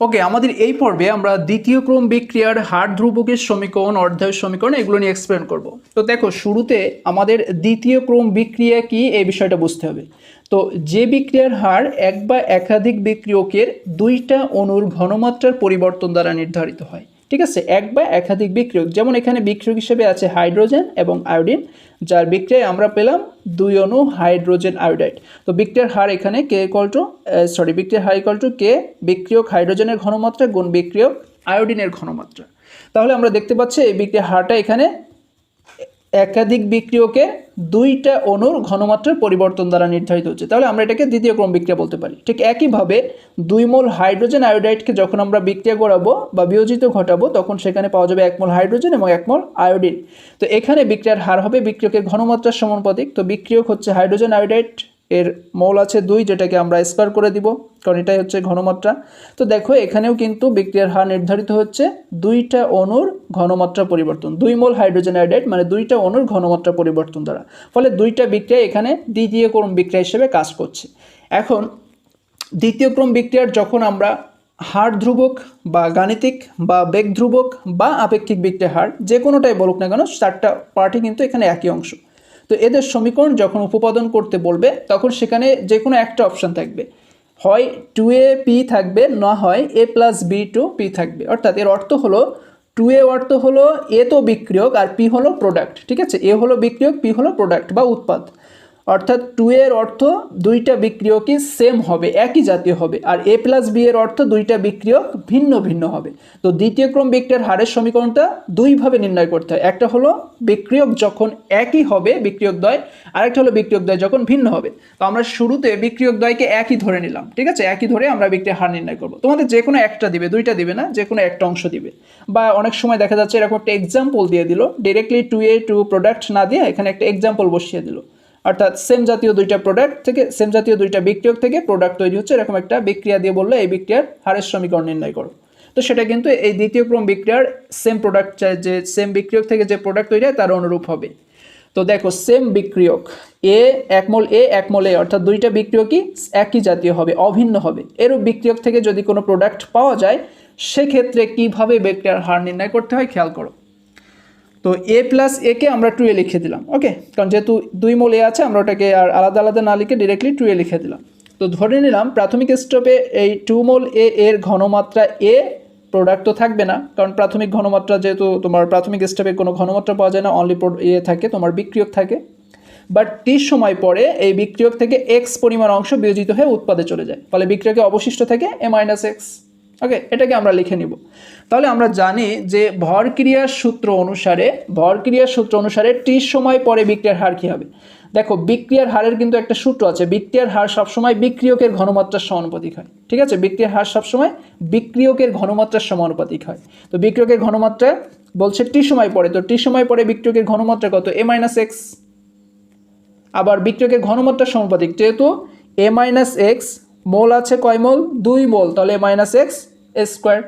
ওকে আমাদের এই পর্বে আমরা দ্বিতীয় ক্রম বিক্রিয়ার হার ধ্রুবকের সমীকরণ অর্ধায়ন সমীকরণ এগুলো নিয়ে এক্সপ্লেন করব। তো দেখো, শুরুতে আমাদের দ্বিতীয় ক্রম বিক্রিয়া কি এই বিষয়টা বুঝতে হবে। তো যে বিক্রিয়ার হার এক বা একাধিক বিক্রিয়কের দুইটা অণুর ঘনমাত্রার পরিবর্তন দ্বারা নির্ধারিত হয়। ঠিক আছে? এক বা একাধিক বিক্রিয়ক, যেমন এখানে বিক্রিয়ক হিসেবে আছে হাইড্রোজেন এবং আয়োডিন যার বিক্রিয়ায় আমরা পেলাম দুই অণু হাইড্রোজেন আয়োডাইড। তো বিক্রিয়ার হার এখানে কে ইকল টু সরি বিক্রিয়ার হার ইকল টু কে বিক্রিয়ক হাইড্রোজেনের ঘনমাত্রা গুণ বিক্রিয়ক আয়োডিনের ঘনমাত্রা। তাহলে আমরা দেখতে পাচ্ছি এই বিক্রিয়ার হারটা এখানে একাধিক বিক্রিয়কে দুইটা অণুর ঘনমাত্রার পরিবর্তন দ্বারা নির্ধারিত হচ্ছে। তাহলে আমরা এটাকে দ্বিতীয় ক্রম বিক্রিয়া বলতে পারি। ঠিক একইভাবে দুই মোল হাইড্রোজেন আয়োডাইডকে যখন আমরা বিক্রিয়া করাবো বা বিয়োজিত ঘটাবো, তখন সেখানে পাওয়া যাবে এক মোল হাইড্রোজেন এবং এক মোল আয়োডিন। তো এখানে বিক্রিয়ার হার হবে বিক্রিয়কের ঘনমাত্রার সমানুপাতিক তো বিক্রিয়ক হচ্ছে হাইড্রোজেন আয়োডাইড এর মৌল আছে দুই, যেটাকে আমরা স্কোয়ার করে দিব, কারণ এটাই হচ্ছে ঘনমাত্রা। তো দেখো, এখানেও কিন্তু বিক্রিয়ার হার নির্ধারিত হচ্ছে দুইটা অণুর ঘনমাত্রা পরিবর্তন, দুই মোল হাইড্রোজেন আয়োডাইড মানে দুইটা অণুর ঘনমাত্রা পরিবর্তন দ্বারা। ফলে দুইটা বিক্রিয়া এখানে দ্বিতীয় ক্রম বিক্রিয়া হিসেবে কাজ করছে। এখন, দ্বিতীয় ক্রম বিক্রিয়ার যখন আমরা হার ধ্রুবক বা গাণিতিক বা বেগ ধ্রুবক বা আপেক্ষিক বিক্রিয়া হার, যে কোনোটাই বলুক না কেন, চারটা পার্টি কিন্তু এখানে একই অংশ। তো এদের সমীকরণ যখন উপপাদন করতে বলবে, তখন সেখানে যে কোনো একটা অপশান থাকবে। হয় টু এ পি থাকবে, না হয় A plus B two P থাকবে। অর্থাৎ এর অর্থ হলো টু এ অর্থ হলো এ তো বিক্রিয়ক, আর পি হলো প্রোডাক্ট ঠিক আছে? এ হলো বিক্রিয়ক পি হলো প্রোডাক্ট বা উৎপাদ। অর্থাৎ টু এর অর্থ দুইটা বিক্রিয়কই সেম হবে, একই জাতীয় হবে। আর এ প্লাস বি এর অর্থ দুইটা বিক্রিয়ক ভিন্ন ভিন্ন হবে। তো দ্বিতীয় ক্রম বিক্রিয়ার হারের সমীকরণটা দুইভাবে নির্ণয় করতে হয়। একটা হলো বিক্রিয়ক যখন একই হবে, বিক্রিয়ক দ্বয়, আরেকটা হলো বিক্রিয়ক দ্বয় যখন ভিন্ন হবে। তো আমরা শুরুতে বিক্রিয়ক দ্বয়কে একই ধরে নিলাম, ঠিক আছে? একই ধরে আমরা বিক্রিয়ার হার নির্ণয় করব। তোমাদের যে কোনো একটা দিবে, দুইটা দিবে না যে কোনো একটা অংশ দিবে। বা অনেক সময় দেখা যাচ্ছে এরকম একটা এক্সাম্পল দিয়ে দিল directly to A two product না দিয়ে এখানে একটা এক্সাম্পল বসিয়ে দিল। অর্থাৎ সেম জাতীয় দুইটা প্রোডাক্ট থেকে সেম জাতীয় দুইটা বিক্রিয়ক থেকে প্রোডাক্ট তৈরি হচ্ছে, এরকম একটা বিক্রিয়া দিয়ে বললে এই বিক্রিয়ার হারের সমীকরণ নির্ণয় করো। তো সেটা কিন্তু এই দ্বিতীয় ক্রম বিক্রিয়ার সেম প্রোডাক্ট যে সেম বিক্রিয়ক থেকে যে প্রোডাক্ট তৈরি হয়, তার অনুরূপ হবে। তো দেখো সেম বিক্রিয়ক এ একমল এ একমল এ অর্থাৎ দুইটা বিক্রিয়কই একই জাতীয় হবে, অভিন্ন হবে। এরূপ বিক্রিয়ক থেকে যদি কোনো প্রোডাক্ট পাওয়া যায়, সেক্ষেত্রে কীভাবে বিক্রিয়ার হার নির্ণয় করতে হয়, খেয়াল করো। তো এ প্লাস একে আমরা টু এ লিখে দিলাম ওকে কারণ যেহেতু দুই মোল এ আছে, আমরা ওটাকে আর আলাদা আলাদা না লিখে ডিরেক্টলি টু এ লিখে দিলাম। তো ধরে নিলাম, প্রাথমিক স্টেপে এই টু মোল এ এর ঘনমাত্রা এ প্রোডাক্ট তো থাকবে না, কারণ প্রাথমিক ঘনমাত্রা যেহেতু তোমার প্রাথমিক স্টেপে কোনো ঘনমাত্রা পাওয়া যায় না অনলি ইয়ে থাকে, তোমার বিক্রিয়ক থাকে। বাট টি সময় পরে এই বিক্রিয়ক থেকে এক্স পরিমাণ অংশ বিয়োজিত হয়ে উৎপাদে চলে যায়, ফলে বিক্রিয়কে অবশিষ্ট থাকে এ মাইনাস এক্স ওকে এটাকে আমরা লিখে নিব। তাহলে আমরা জানি যে ভরক্রিয়ার সূত্র অনুসারে ভরক্রিয়ার সূত্র অনুসারে টি সময় পরে বিক্রিয়ার হার কী হবে? দেখো, বিক্রিয়ার হারের কিন্তু একটা সূত্র আছে। বিক্রিয়ার হার সবসময় বিক্রিয়কের ঘনমাত্রার সমানুপাতিক হয়। ঠিক আছে? বিক্রিয়ার হার সবসময় বিক্রিয়কের ঘনমাত্রার সমানুপাতিক হয়। তো বিক্রিয়কের ঘনমাত্রা বলছে টি সময় পরে। তো টি সময় পরে বিক্রিয়কের ঘনমাত্রা কত? এ মাইনাস এক্স আবার বিক্রিয়কের ঘনমাত্রার সমানুপাতিক, যেহেতু এ মাইনাস এক্স মোল আছে কয় মোল? দুই মোল। তাহলে এ মাইনাস এক্স স্কোয়ার।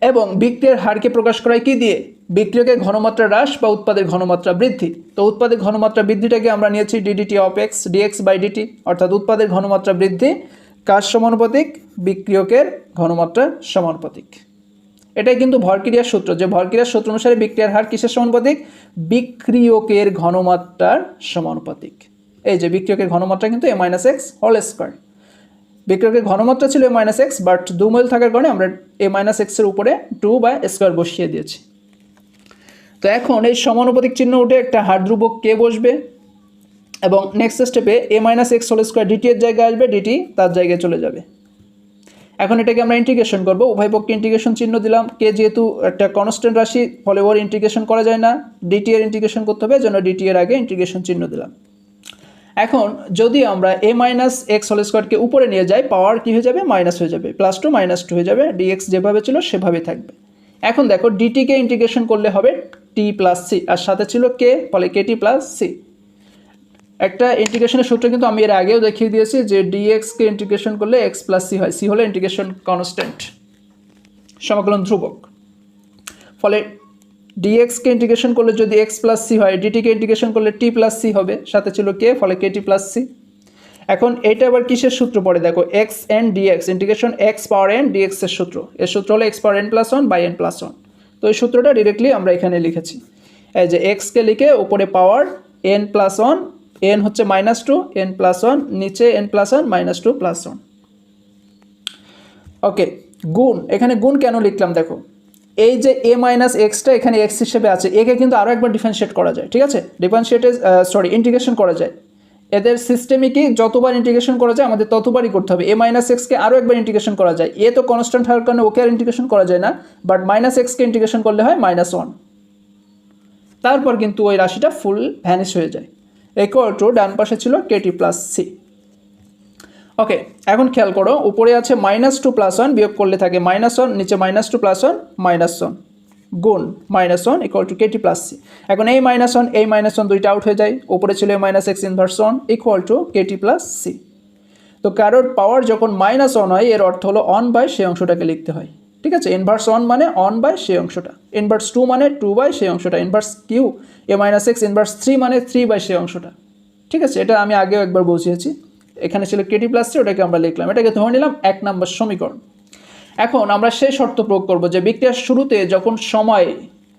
এবং বিক্রিয়ার হারকে প্রকাশ করায় কি দিয়ে? বিক্রিয়কের ঘনমাত্রা হ্রাস বা উৎপাদের ঘনমাত্রা বৃদ্ধি। তো উৎপাদের ঘনমাত্রা বৃদ্ধিটাকে আমরা নিয়েছি DDT of X DX by DT অর্থাৎ উৎপাদের ঘনমাত্রা বৃদ্ধি কাজ সমানুপাতিক? বিক্রিয়কের ঘনমাত্রা সমানুপাতিক। এটাই কিন্তু ভরক্রিয়ার সূত্র। যে ভরক্রিয়ার সূত্র অনুসারে বিক্রিয়ার হার কিসের সমানুপাতিক? বিক্রিয়কের ঘনমাত্রার সমানুপাতিক। এই যে বিক্রিয়কের ঘনমাত্রা কিন্তু A minus X whole square বিক্রিয়কের ঘনমাত্রা ছিল এ মাইনাস এক্স বাট দু মাইল থাকার কারণে আমরা এ মাইনাস এক্সের উপরে টু বা স্কোয়ার বসিয়ে দিয়েছি। তো এখন এই সমানুপাতিক চিহ্ন উঠে একটা হার কে বসবে? এবং নেক্সট স্টেপে A minus X whole square DT এর জায়গায় আসবে ডিটি তার জায়গায় চলে যাবে। এখন এটাকে আমরা ইন্টিগ্রেশন করব। উভয় পক্ষে ইন্টিগ্রেশন চিহ্ন দিলাম। কে যেহেতু একটা কনস্ট্যান্ট রাশি, ফলে ওর ইন্টিগ্রেশন করা যায় না। ডিটি এর ইন্টিগ্রেশন করতে হবে জন্য ডিটি এর আগে ইন্টিগ্রেশন চিহ্ন দিলাম। এখন যদি আমরা এ মাইনাস এক্স হোল স্কোয়ারকে উপরে নিয়ে যাই পাওয়ার কী হয়ে যাবে? মাইনাস হয়ে যাবে। প্লাস টু মাইনাস টু হয়ে যাবে। ডিএক্স যেভাবে ছিল সেভাবে থাকবে। এখন দেখো ডিটিকে ইন্টিগ্রেশন করলে হবে টি প্লাস সি আর সাথে ছিল কে ফলে কেটি প্লাস সি একটা ইন্টিগ্রেশনের সূত্র কিন্তু আমি এর আগেও দেখিয়ে দিয়েছি যে ডিএক্সকে ইন্টিগ্রেশন করলে এক্স প্লাস সি হয়। সি হলো ইন্টিগ্রেশন কনস্ট্যান্ট সমাকলন ধ্রুবক। ফলে ডিএক্সকে ইন্টিগ্রেশন করলে যদি এক্স প্লাস সি হয় ডিটিকে ইন্টিগ্রেশন করলে টি প্লাস সি হবে, সাথে ছিল কে ফলে কে টি প্লাস সি এখন এটা আবার কিসের সূত্র পড়ে? দেখো X N DX integration X power N DX এর সূত্র। এর সূত্র হলো X power N plus one by N plus one তো এই সূত্রটা ডিরেক্টলি আমরা এখানে লিখেছি। এই যে এক্সকে লিখে উপরে power N plus one N হচ্ছে minus two N plus one নিচে N plus one minus two plus one okay গুণ। এখানে গুণ কেন লিখলাম? দেখো এই যে এ মাইনাস এক্সটা এখানে এক্স হিসেবে আছে একে কিন্তু আরও একবার ডিফারেন্সিয়েট করা যায়, ঠিক আছে? ডিফারেন্সিয়েটে সরি ইন্টিগ্রেশন করা যায়। এদের সিস্টেমে কি যতবার ইন্টিগ্রেশন করা যায়, আমাদের ততবারই করতে হবে। এ মাইনাস এক্সকে আরও একবার ইন্টিগ্রেশন করা যায়। এ তো কনস্ট্যান্ট হওয়ার কারণে ওকে আর ইন্টিগ্রেশন করা যায় না বাট মাইনাস এক্সকে ইন্টিগ্রেশন করলে হয় মাইনাস ওয়ান তারপর কিন্তু ওই রাশিটা ফুল ভ্যানিশ হয়ে যায়। ইকুয়াল ডান পাশে ছিল কেটি প্লাস সি ওকে এখন খেয়াল করো, উপরে আছে মাইনাস টু প্লাস ওয়ান বিয়োগ করলে থাকে মাইনাস ওয়ান নিচে minus two plus one minus one গুণ minus one equal to KT plus C এখন এই মাইনাস ওয়ান এই মাইনাস ওয়ান দুইটা আউট হয়ে যায়, উপরে ছিল minus X inverse one equal to KT plus C তো কারোর পাওয়ার যখন মাইনাস ওয়ান হয়, এর অর্থ হলো অন বাই সেই অংশটাকে লিখতে হয়। ঠিক আছে? ইনভার্স ওয়ান মানে অন বাই সেই অংশটা। ইনভার্স টু মানে টু বাই সেই অংশটা। Inverse Q A minus X inverse three মানে থ্রি বাই সেই অংশটা। ঠিক আছে? এটা আমি আগেও একবার বুঝিয়েছি। এখানে ছিল কেটি প্লাস থ্রি ওটাকে আমরা লিখলাম। এটাকে ধরে নিলাম এক নম্বর সমীকরণ। এখন আমরা সেই শর্ত প্রয়োগ করব যে বিক্রিয়ার শুরুতে যখন সময়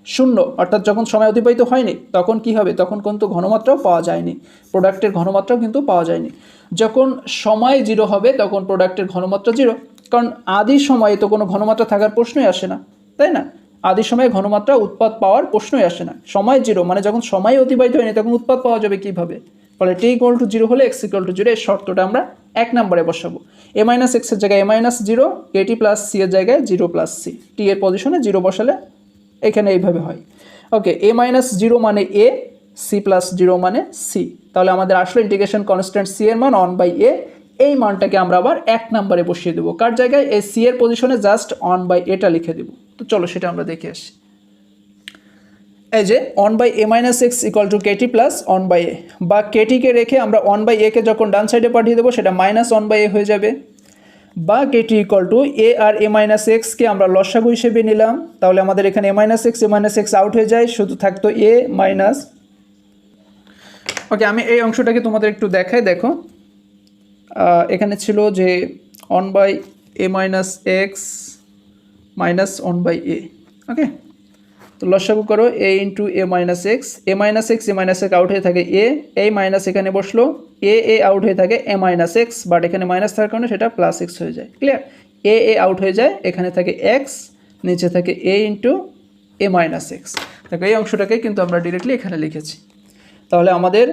শূন্য, অর্থাৎ যখন সময় অতিবাহিত হয়নি, তখন কি হবে? তখন কিন্তু ঘনমাত্রাও পাওয়া যায়নি। প্রোডাক্টের ঘনমাত্রাও কিন্তু পাওয়া যায়নি। যখন সময় জিরো হবে, তখন প্রোডাক্টের ঘনমাত্রা জিরো কারণ আদি সময়ে তো কোনো ঘনমাত্রা থাকার প্রশ্নই আসে না, তাই না? আদি সময়ে ঘনমাত্রা উৎপাদ পাওয়ার প্রশ্নই আসে না। সময় জিরো মানে যখন সময় অতিবাহিত হয়নি, তখন উৎপাদ পাওয়া যাবে কীভাবে? ফলে টি ইকুয়াল টু জিরো হলে এক্স ইকুয়াল টু জিরো এই শর্তটা আমরা এক নম্বরে বসাবো। এ মাইনাস এক্সের জায়গায় এ মাইনাস জিরো এটি প্লাস সি এর জায়গায় জিরো প্লাস সি টি এর পজিশনে জিরো বসালে এখানে এইভাবে হয়। ওকে এ মাইনাস জিরো মানে এ সি প্লাস জিরো মানে সি তাহলে আমাদের আসলে ইন্টিগ্রেশন কনস্ট্যান্ট সি এর মান অন বাই এ এই মানটাকে আমরা আবার এক নম্বরে বসিয়ে দেবো। কার জায়গায়? এই সি এর পজিশনে জাস্ট অন বাই এটা লিখে দেবো। তো চলো সেটা আমরা দেখে আসি। এই যে one by A minus X equal to KT plus one by A বা কেটিকে রেখে আমরা অন বাই একে যখন ডান সাইডে পাঠিয়ে দেবো, সেটা মাইনাস অন বাই এ হয়ে যাবে। বা কেটি ইকুয়াল টু এ আর এ মাইনাস এক্সকে আমরা লসাগু হিসেবে নিলাম, তাহলে আমাদের এখানে A minus X A minus X out হয়ে যায়, শুধু থাকতো এ মাইনাস ওকে আমি এই অংশটাকে তোমাদের একটু দেখাই, দেখো। এখানে ছিল যে one by A minus X minus one by A okay তো লসাগু করো A into A minus X A minus X A minus X out হয়ে থাকে এ এই মাইনাস এখানে বসল এ এ আউট হয়ে থাকে এ মাইনাস এক্স বাট এখানে মাইনাস থাকার কারণে সেটা প্লাস এক্স হয়ে যায় ক্লিয়ার এ এ আউট হয়ে যায়, এখানে থাকে এক্স নিচে থাকে a into a minus x দেখো, এই অংশটাকে কিন্তু আমরা ডিরেক্টলি এখানে লিখেছি। তাহলে আমাদের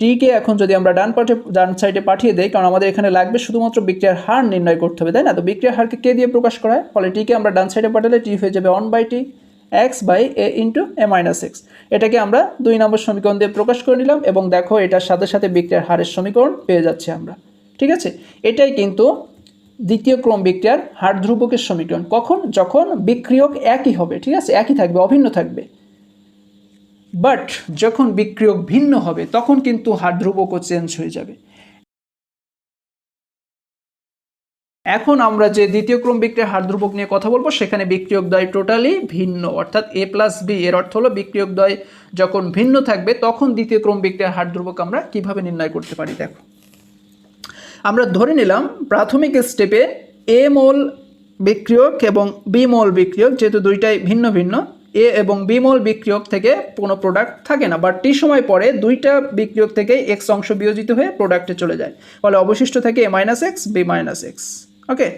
টিকে এখন যদি আমরা ডান পাঠে, ডান সাইডে পাঠিয়ে দেই, কারণ আমাদের এখানে লাগবে শুধুমাত্র বিক্রিয়ার হার নির্ণয় করতে হবে, তাই না? তো বিক্রিয়ার হারকে কে দিয়ে প্রকাশ করা হয়? ফলে টিকে আমরা ডান সাইডে পাঠালে টি হয়ে যাবে one by t x by a into a minus x এটাকে আমরা দুই নম্বর সমীকরণ দিয়ে প্রকাশ করে নিলাম এবং দেখো এটার সাথে সাথে বিক্রিয়ার হারের সমীকরণ পেয়ে যাচ্ছি আমরা। ঠিক আছে? এটাই কিন্তু দ্বিতীয় ক্রম বিক্রিয়ার হার ধ্রুবকের সমীকরণ। কখন? যখন বিক্রিয়ক একই হবে। ঠিক আছে? একই থাকবে, অভিন্ন থাকবে। বাট যখন বিক্রিয়ক ভিন্ন হবে, তখন কিন্তু হার ধ্রুবকও চেঞ্জ হয়ে যাবে। এখন আমরা যে দ্বিতীয় ক্রম বিক্রিয়ার হার ধ্রুবক নিয়ে কথা বলব, সেখানে বিক্রিয়ক দ্বয় টোটালি ভিন্ন। অর্থাৎ এ প্লাস বি এর অর্থ হলো বিক্রিয়ক দ্বয় যখন ভিন্ন থাকবে, তখন দ্বিতীয় ক্রম বিক্রিয়ার হার ধ্রুবক আমরা কীভাবে নির্ণয় করতে পারি? দেখো। আমরা ধরে নিলাম প্রাথমিক স্টেপে এ মোল বিক্রিয়ক এবং বি মোল বিক্রিয়ক, যেহেতু দুইটাই ভিন্ন ভিন্ন এ এবং বি মোল বিক্রিয়ক থেকে কোনো প্রোডাক্ট থাকে না বাট টি সময় পরে দুইটা বিক্রিয়ক থেকে এক্স অংশ বিয়োজিত হয়ে প্রোডাক্টে চলে যায়। ফলে অবশিষ্ট থাকে a minus x b minus x okay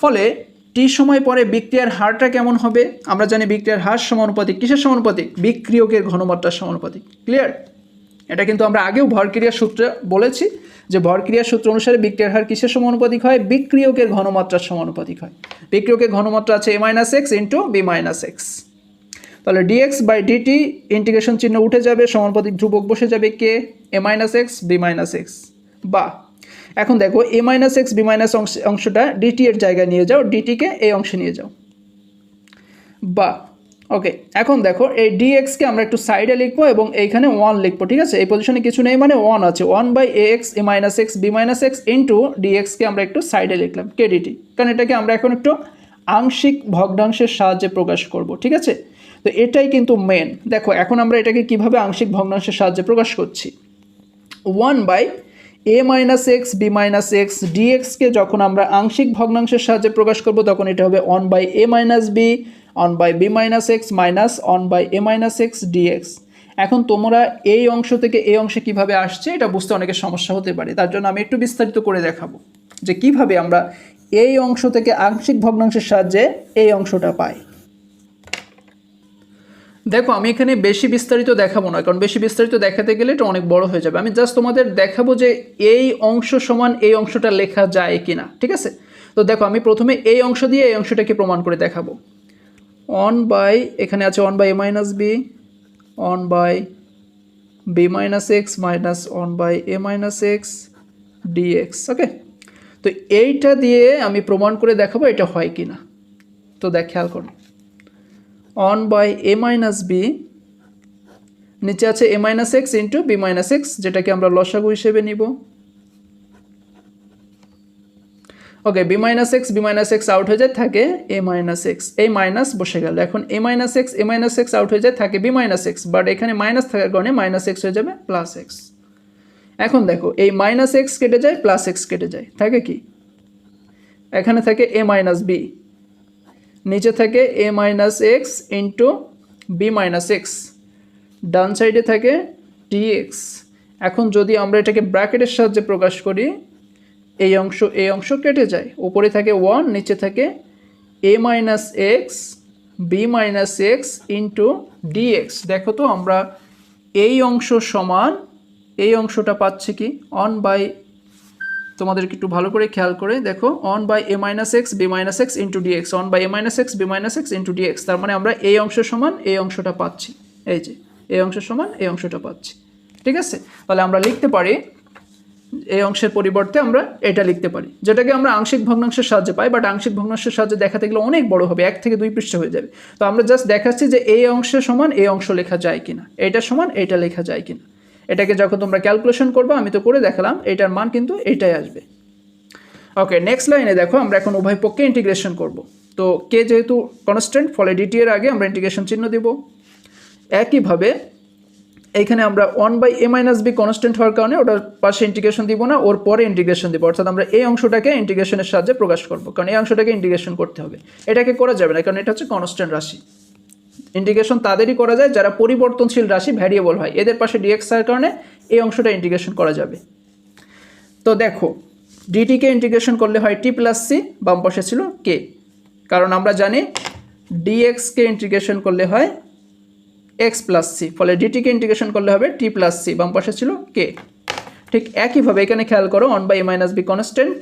ফলে টি সময় পরে বিক্রিয়ার হারটা কেমন হবে? আমরা জানি বিক্রিয়ার হার সমানুপাতিক কিসের সমানুপাতিক বিক্রিয়কের ঘনমাত্রার সমানুপাতিক ক্লিয়ার এটা কিন্তু আমরা আগেও ভরক্রিয়ার সূত্রে বলেছি যে ভরক্রিয়ার সূত্র অনুসারে বিক্রিয়ার হার কিসের সমানুপাতিক হয়? বিক্রিয়কের ঘনমাত্রার সমানুপাতিক হয়। বিক্রিয়কের ঘনমাত্রা আছে a minus x into b minus x তাহলে d x by d t integration চিহ্ন উঠে যাবে সমানুপাতিক ধ্রুবক বসে যাবে k? A minus x b minus x বা এখন দেখো a minus x b minus অংশ অংশটা ডিটি এর জায়গায় নিয়ে যাও ডিটিকে এই অংশে নিয়ে যাও। বা ওকে এখন দেখো, এই ডিএক্সকে আমরা একটু সাইডে লিখব এবং এইখানে ওয়ান লিখব, ঠিক আছে? এই পজিশনে কিছু নেই মানে ওয়ান আছে। One by a x a minus x b minus x into ডিএক্সকে আমরা একটু সাইডে লিখলাম কেডিটি কারণ এটাকে আমরা এখন একটু আংশিক ভগ্নাংশের সাহায্যে প্রকাশ করব, ঠিক আছে? তো এটাই কিন্তু মেন দেখো, এখন আমরা এটাকে কীভাবে আংশিক ভগ্নাংশের সাহায্যে প্রকাশ করছি? One by a minus x b minus x ডিএক্সকে যখন আমরা আংশিক ভগ্নাংশের সাহায্যে প্রকাশ করব, তখন এটা হবে one by a minus b one by b minus x minus one by a minus x d x এখন তোমরা এই অংশ থেকে এই অংশে কীভাবে আসছে, এটা বুঝতে অনেকের সমস্যা হতে পারে। তার জন্য আমি একটু বিস্তারিত করে দেখাবো যে কীভাবে আমরা এই অংশ থেকে আংশিক ভগ্নাংশের সাহায্যে এই অংশটা পাই। দেখো, আমি এখানে বেশি বিস্তারিত দেখাবো না, কারণ বেশি বিস্তারিত দেখাতে গেলে এটা অনেক বড় হয়ে যাবে। আমি জাস্ট তোমাদের দেখাবো যে এই অংশ সমান এই অংশটা লেখা যায় কি না ঠিক আছে? তো দেখো, আমি প্রথমে এই অংশ দিয়ে এই অংশটাকে প্রমাণ করে দেখাবো। অন বাই এখানে আছে one by a minus b one by b minus x minus one by a minus x d x okay তো এইটা দিয়ে আমি প্রমাণ করে দেখাবো এটা হয় কি না তো দেখ, খেয়াল করো। One by a minus b নিচে আছে a minus x into b minus x যেটাকে আমরা লসাগু হিসেবে নিব। Okay b minus x b minus x out হয়ে যায়, থাকে এ মাইনাস এক্স এই মাইনাস বসে গেল। এখন a minus x a minus x out হয়ে যায়, থাকে বি মাইনাস এক্স বাট এখানে মাইনাস থাকার কারণে মাইনাস এক্স হয়ে যাবে প্লাস এক্স এখন দেখো, এই মাইনাস এক্স কেটে যায় প্লাস এক্স কেটে যায়, থাকে কি? এখানে থাকে এ মাইনাস বি নিচে থাকে a minus x into b minus x ডান সাইডে থাকে ডিএক্স এখন যদি আমরা এটাকে ব্র্যাকেটের সাহায্যে প্রকাশ করি, এই অংশ এই অংশ কেটে যায়। উপরে থাকে ওয়ান নিচে থাকে a minus x b minus x into d x দেখো তো, আমরা এই অংশ সমান, এই অংশটা পাচ্ছি কি? অন বাই তোমাদেরকে একটু ভালো করে খেয়াল করে দেখো one by a minus x b minus x into d x one by a minus x b minus x into d x তার মানে আমরা এই অংশ সমান এই অংশটা পাচ্ছি, এই যে, এই অংশ সমান এই অংশটা পাচ্ছি, ঠিক আছে? তাহলে আমরা লিখতে পারি, এই অংশের পরিবর্তে আমরা এটা লিখতে পারি, যেটাকে আমরা আংশিক ভগ্নাংশের সাহায্যে পাই বাট আংশিক ভগ্নাংশের সাহায্যে দেখাতে গেলে অনেক বড় হবে, এক থেকে দুই পৃষ্ঠ হয়ে যাবে, তো আমরা জাস্ট দেখাচ্ছি যে এই অংশের সমান এই অংশ লেখা যায় কিনা, এটা সমান এইটা লেখা যায় কিনা। এটাকে যখন তোমরা ক্যালকুলেশন করবে, আমি তো করে দেখালাম, এটার মান কিন্তু এইটাই আসবে। ওকে নেক্সট লাইনে দেখো, আমরা এখন উভয় পক্ষে ইন্টিগ্রেশন করব। তো কে যেহেতু কনস্ট্যান্ট ফলে ডিটি এর আগে আমরা ইন্টিগ্রেশন চিহ্ন দেব। একইভাবে, এখানে আমরা one by a minus b constant হওয়ার কারণে ওটার পাশে ইন্টিগ্রেশন দিব না, ওর পরে ইন্টিগ্রেশন দিব। অর্থাৎ আমরা এই অংশটাকে ইন্টিগ্রেশনের সাহায্যে প্রকাশ করব, কারণ এই অংশটাকে ইন্টিগ্রেশন করতে হবে। এটাকে করা যাবে না, কারণ এটা হচ্ছে কনস্ট্যান্ট রাশি। ইন্টিগ্রেশন তাদেরই করা যায়, যারা পরিবর্তনশীল রাশি ভ্যারিয়েবল হয়। এদের পাশে ডিএক্স এর কারণে এই অংশটা ইন্টিগ্রেশন করা যাবে। তো দেখো ডিটিকে ইন্টিগ্রেশন করলে হয় টি প্লাস সি বাম পাশে ছিল কে কারণ আমরা জানি ডিএক্সকে ইন্টিগ্রেশন করলে হয় এক্স প্লাস সি ফলে ডিটিকে ইন্টিগ্রেশন করলে হবে টি প্লাস সি বাম পাশে ছিল কে ঠিক একইভাবে এখানে খেয়াল করো one by a minus b constant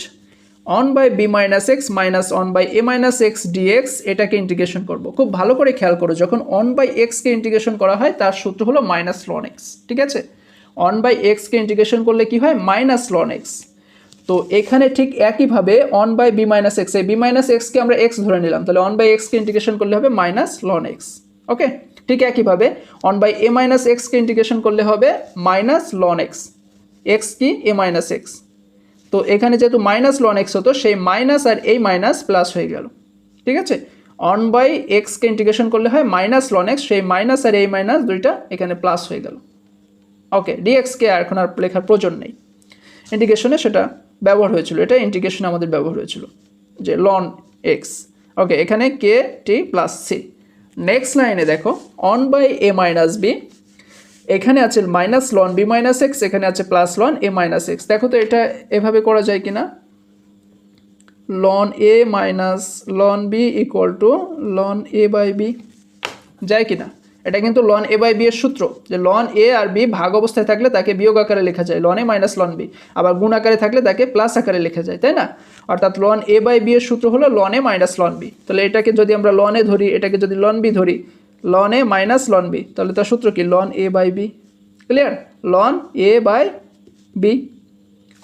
one by b minus x minus one by a minus x d x এটাকে ইন্টিগ্রেশন করব। খুব ভালো করে খেয়াল করো, যখন অন বাই এক্সকে ইন্টিগ্রেশন করা হয়, তার সূত্র হলো মাইনাস লন এক্স ঠিক আছে? অন বাই এক্সকে ইন্টিগ্রেশন করলে কি হয়? মাইনাস লন এক্স তো এখানে ঠিক একইভাবে one by b minus x এই বি মাইনাস এক্সকে আমরা এক্স ধরে নিলাম, তাহলে অন বাই এক্সকে ইন্টিগ্রেশন করলে হবে মাইনাস লন এক্স ওকে ঠিক একইভাবে অন বাই এ মাইনাস এক্সকে ইন্টিগ্রেশন করলে হবে মাইনাস লন এক্স এক্স কি? এ মাইনাস এক্স তো এখানে যেহেতু মাইনাস লন এক্স হতো, সেই মাইনাস আর এই মাইনাস প্লাস হয়ে গেল। ঠিক আছে? অন বাই এক্সকে ইন্টিগ্রেশন করলে হয় মাইনাস লন এক্স সেই মাইনাস আর এই মাইনাস দুইটা এখানে প্লাস হয়ে গেল। ওকে ডিএক্সকে আর এখন আর লেখার প্রয়োজন নেই। ইন্টিগ্রেশনে সেটা ব্যবহার হয়েছিল। এটা ইন্টিগ্রেশনে আমাদের ব্যবহার হয়েছিল, যে লন এক্স ওকে এখানে k t plus c next লাইনে দেখো one by a minus b এখানে আছে minus ln b minus x এখানে আছে plus ln a minus x দেখো তো এটা এভাবে করা যায় কিনা? Ln a minus ln b equal to ln a by b যায় কিনা? এটা কিন্তু লন এ বাই বি এর সূত্র। যে লন এ আর বি ভাগ অবস্থায় থাকলে তাকে বিয়োগ আকারে লেখা যায়। Ln A minus ln B আবার গুণ আকারে থাকলে তাকে প্লাস আকারে লেখা যায়, তাই না? অর্থাৎ লন এ বাই বি এর সূত্র হলো ln A minus ln B তাহলে এটাকে যদি আমরা লন এ ধরি, এটাকে যদি লন বি ধরি ln A minus ln B তাহলে তার সূত্র কি? Ln a by b clear ln a by b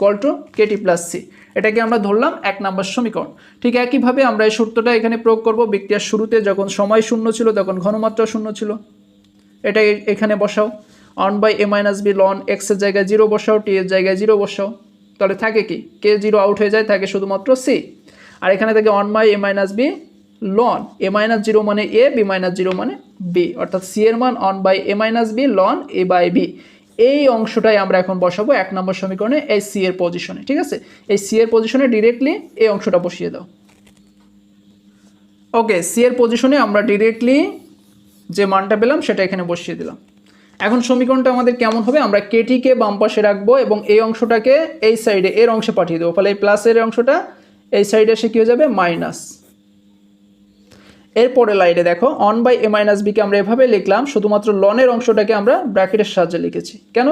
equal to k t plus c এটাকে আমরা ধরলাম এক নম্বর সমীকরণ। ঠিক একইভাবে আমরা এই সূত্রটা এখানে প্রয়োগ করব বিক্রিয়ার শুরুতে, যখন সময় শূন্য ছিল, তখন ঘনমাত্রা শূন্য ছিল। এটা এখানে বসাও। One by a minus b ln এক্সের জায়গায় জিরো বসাও টি এর জায়গায় জিরো বসাও। তাহলে থাকে কি? কে জিরো আউট হয়ে যায়, থাকে শুধুমাত্র সি আর এখানে থাকে one by a minus b ln a minus zero মানে এ বি মাইনাস জিরো মানে বি অর্থাৎ সি এর মান one by a minus b ln a by b এই অংশটাই আমরা এখন বসাবো এক নম্বর সমীকরণে এই সি এর পজিশনে ঠিক আছে? এই সি এর পজিশনে ডিরেক্টলি এই অংশটা বসিয়ে দাও। ওকে সি এর পজিশনে আমরা ডিরেক্টলি যে মানটা পেলাম সেটা এখানে বসিয়ে দিলাম। এখন সমীকরণটা আমাদের কেমন হবে? আমরা কেটিকে বাম পাশে রাখব এবং এই অংশটাকে এই সাইডে এর অংশে পাঠিয়ে দেবো। ফলে এই প্লাসের অংশটা এই সাইডে এসে কী হয়ে যাবে? মাইনাস এরপরে লাইনে দেখো অন বাই এ মাইনাস বিকে আমরা এভাবে লিখলাম, শুধুমাত্র লনের অংশটাকে আমরা ব্র্যাকেটের সাহায্যে লিখেছি। কেন?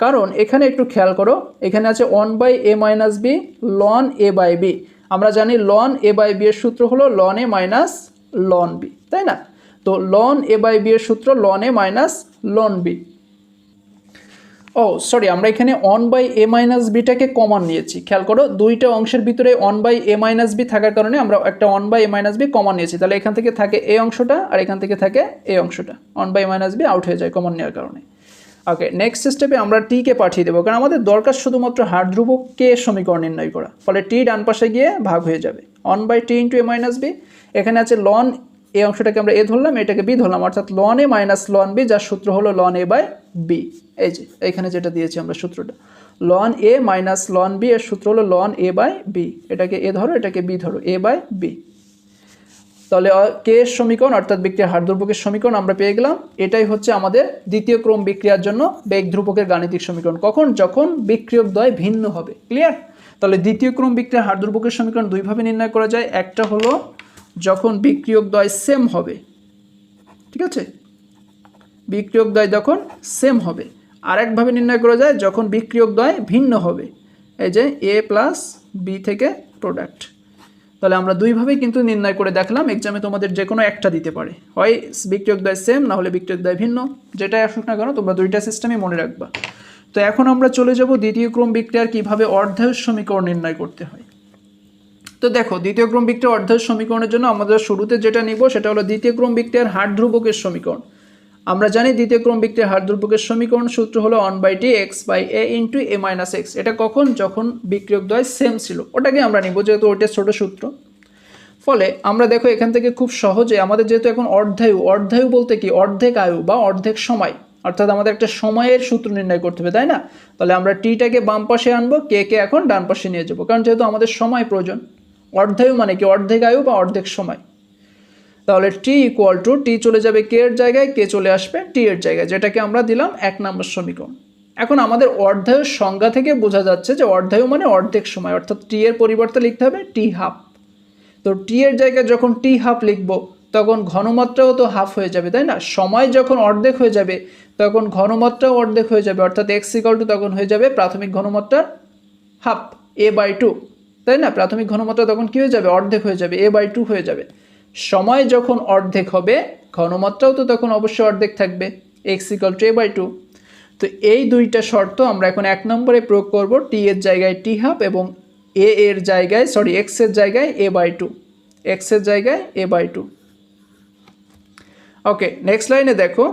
কারণ এখানে একটু খেয়াল করো, এখানে আছে one by A minus B ln A by B আমরা জানি লন এ বাই বি এর সূত্র হলো ln A minus ln B তাই না? তো লন এ বাই বি এর সূত্র ln a minus ln b oh sorry আমরা এখানে অন বাই এ মাইনাস বিটাকে কমন নিয়েছি। খেয়াল করো, দুইটা অংশের ভিতরে one by a minus b থাকার কারণে আমরা একটা one by a minus B common নিয়েছি। তাহলে এখান থেকে থাকে এই অংশটা আর এখান থেকে থাকে এই অংশটা। One by a minus b out হয়ে যায় কমন নেওয়ার কারণে। ওকে নেক্সট স্টেপে আমরা টিকে পাঠিয়ে দেবো, কারণ আমাদের দরকার শুধুমাত্র হার ধ্রুবককে সমীকরণ নির্ণয় করা। ফলে টি ডান পাশে গিয়ে ভাগ হয়ে যাবে। One by t into a minus b এখানে আছে লন এই অংশটাকে আমরা এ ধরলাম, এটাকে বি ধরলাম, অর্থাৎ ln A minus ln B যার সূত্র হলো লন এ বাই বি এই যে, এখানে যেটা দিয়েছি আমরা সূত্রটা। Ln A minus ln B এর সূত্র হলো লন এ বাই বি এটাকে এ ধরো, এটাকে বি ধরো এ বাই বি তাহলে কে সমীকরণ, অর্থাৎ বিক্রিয়ার হার ধ্রুবকের সমীকরণ আমরা পেয়ে গেলাম। এটাই হচ্ছে আমাদের দ্বিতীয় ক্রম বিক্রিয়ার জন্য বেগ ধ্রুবকের গাণিতিক সমীকরণ। কখন? যখন বিক্রিয়ক দ্বয় ভিন্ন হবে। ক্লিয়ার তাহলে দ্বিতীয় ক্রম বিক্রিয়ার হার ধ্রুবকের সমীকরণ দুইভাবে নির্ণয় করা যায়। একটা হলো যখন বিক্রিয়ক দ্বয় সেম হবে, ঠিক আছে? বিক্রিয়ক দ্বয় যখন সেম হবে, আরেকভাবে নির্ণয় করা যায় যখন বিক্রিয়ক দ্বয় ভিন্ন হবে, এই যে এ প্লাস বি থেকে প্রোডাক্ট তাহলে আমরা দুইভাবেই কিন্তু নির্ণয় করে দেখলাম এক্সামে তোমাদের যে কোনো একটা দিতে পারে। হয় বিক্রিয়ক দ্বয় সেম না হলে বিক্রিয়ক দ্বয় ভিন্ন, যেটাই আসুক না কেন, তোমরা দুইটা সিস্টেমই মনে রাখবা। তো এখন আমরা চলে যাব দ্বিতীয় ক্রম বিক্রিয়ার কীভাবে অর্ধায়ু সমীকরণ নির্ণয় করতে হয়। তো দেখো, দ্বিতীয় ক্রম বিক্রিয়া অর্ধায়ু সমীকরণের জন্য আমাদের শুরুতে যেটা নিব সেটা হলো দ্বিতীয় ক্রম বিক্রিয়ার হার ধ্রুবকের সমীকরণ। আমরা জানি দ্বিতীয় ক্রম বিক্রিয়ার হার ধ্রুবকের সমীকরণ সূত্র হলো one by t x by a into a minus x এটা কখন? যখন বিক্রিয়ক দ্বয় সেম ছিল। ওটাকে আমরা নিব যেহেতু ওইটা ছোট সূত্র। ফলে আমরা দেখো এখান থেকে খুব সহজে আমাদের যেহেতু এখন অর্ধায়ু অর্ধায়ু বলতে কি? অর্ধেক আয়ু বা অর্ধেক সময়। অর্থাৎ আমাদের একটা সময়ের সূত্র নির্ণয় করতে হবে, তাই না? তাহলে আমরা টিটাকে বাম পাশে আনব কে কে এখন ডান পাশে নিয়ে যাব। কারণ যেহেতু আমাদের সময় প্রয়োজন। অর্ধায়ু মানে কি? অর্ধেক আয়ু বা অর্ধেক সময়। তাহলে টি ইকুয়াল টু টি চলে যাবে কে এর জায়গায় কে চলে আসবে টি এর জায়গায়, যেটাকে আমরা দিলাম এক নম্বর সমীকরণ। এখন আমাদের অর্ধায়ুর সংজ্ঞা থেকে বোঝা যাচ্ছে যে অর্ধায়ু মানে অর্ধেক সময়, অর্থাৎ টি এর পরিবর্তে লিখতে হবে টি হাফ তো টি এর জায়গায় যখন টি হাফ লিখব, তখন ঘনমাত্রাও তো হাফ হয়ে যাবে, তাই না? সময় যখন অর্ধেক হয়ে যাবে, তখন ঘনমাত্রাও অর্ধেক হয়ে যাবে, অর্থাৎ এক্স ইকাল টু তখন হয়ে যাবে প্রাথমিক ঘনমাত্রার হাফ এ বাই টু তাই না? প্রাথমিক ঘনমাত্রা তখন কী হয়ে যাবে? অর্ধেক হয়ে যাবে এ বাই টু হয়ে যাবে। সময় যখন অর্ধেক হবে, ঘনমাত্রাও তো তখন অবশ্যই অর্ধেক থাকবে x equal to a by two তো এই দুইটা শর্ত আমরা এখন এক নম্বরে প্রয়োগ করব টি এর জায়গায় টি হাফ এবং এ এর জায়গায় সরি এক্সের জায়গায় এ বাই টু এক্সের জায়গায় A by two okay next লাইনে দেখো।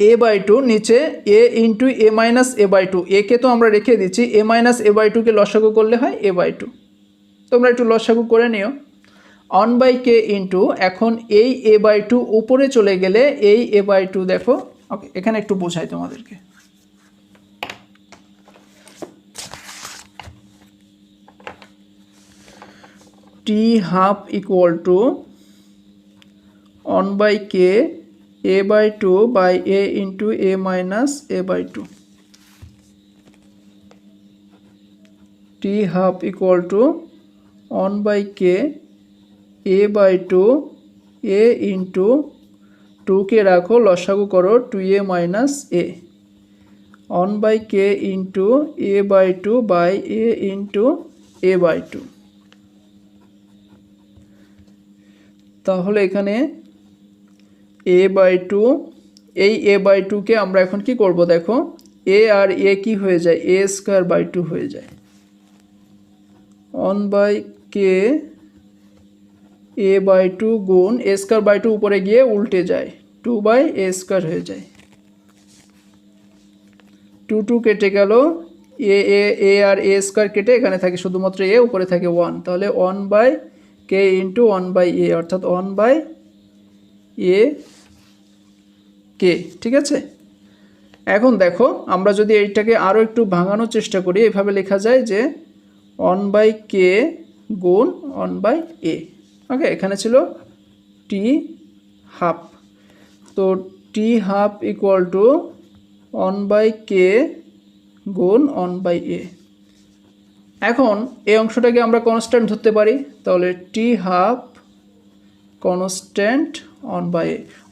এ বাই টু নিচে A into A minus A by two একে তো আমরা রেখে দিচ্ছি এ মাইনাস এ বাই টুকে লসাগু করলে হয় এ বাই টু তোমরা একটু লসাগু করে নিও। অন বাই কে ইন্টু এখন এই এ বাই টু উপরে চলে গেলে এই এ বাই টু দেখো ওকে এখানে একটু বোঝাই তোমাদেরকে। T half equal to one by k a by two by a into a minus a by two t half equal to one by k a by two a into টুকে রাখো, লসাগু করো two a minus a one by k into a by two by a into a by two তাহলে এখানে এ by two এই এ by টুকে আমরা এখন কি করব দেখো? এ আর এ কি হয়ে যায়? এ স্কোয়ার বাই টু হয়ে যায়। One by k a by two গুণ এ স্কোয়ার বাই টু উপরে গিয়ে উল্টে যায়। টু বাই এ স্কোয়ার হয়ে যায়। টু টু কেটে গেল। এ এ এ আর এ স্কোয়ার কেটে এখানে থাকে শুধুমাত্র এ উপরে থাকে ওয়ান তাহলে one by k into one by a অর্থাৎ ওয়ান বাই এ, কে, ঠিক আছে? এখন দেখো, আমরা যদি এইটাকে আরও একটু ভাঙানোর চেষ্টা করি, এভাবে লেখা যায় যে ওয়ান বাই কে গুণ ওয়ান বাই এ ওকে এখানে ছিল টি হাফ তো t half equal to one by k গুণ ওয়ান বাই এ এখন এই অংশটাকে আমরা কনস্ট্যান্ট ধরতে পারি, তাহলে t half constant one by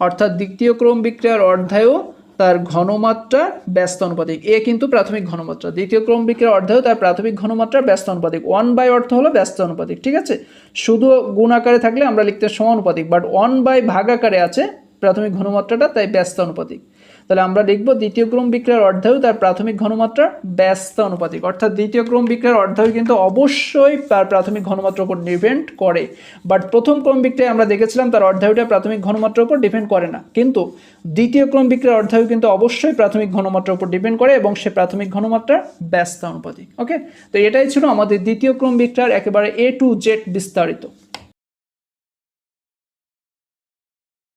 অর্থাৎ দ্বিতীয় ক্রম বিক্রিয়ার অর্ধায়ও তার ঘনমাত্রা ব্যস্ত অনুপাতিক এ কিন্তু প্রাথমিক ঘনমাত্রা। দ্বিতীয় ক্রম বিক্রিয়ার অর্ধায়ও তার প্রাথমিক ঘনমাত্রা ব্যস্ত অনুপাতিক ওয়ান বাই অর্থ হলো ব্যস্ত অনুপাতিক ঠিক আছে? শুধু গুণ আকারে থাকলে আমরা লিখতে সমানুপাতিক বাট ওয়ান বাই ভাগ আকারে আছে প্রাথমিক ঘনমাত্রাটা, তাই ব্যস্ত অনুপাতিক তাহলে আমরা লিখব দ্বিতীয় ক্রম বিক্রিয়ার অর্ধায়ু তার প্রাথমিক ঘনমাত্রা ব্যস্ত অনুপাতিক অর্থাৎ দ্বিতীয় ক্রম বিক্রিয়ার অর্ধায়ু কিন্তু অবশ্যই তার প্রাথমিক ঘনমাত্রার উপর ডিপেন্ড করে। বাট প্রথম ক্রম বিক্রিয়া আমরা দেখেছিলাম তার অর্ধায়ুটা প্রাথমিক ঘনমাত্রার উপর ডিপেন্ড করে না। কিন্তু দ্বিতীয় ক্রম বিক্রিয়ার অর্ধায়ু কিন্তু অবশ্যই প্রাথমিক ঘনমাত্রার উপর ডিপেন্ড করে এবং সে প্রাথমিক ঘনমাত্রার ব্যস্ত অনুপাতিক ওকে তো এটাই ছিল আমাদের দ্বিতীয় ক্রম বিক্রিয়ার একেবারে এ টু জেড বিস্তারিত।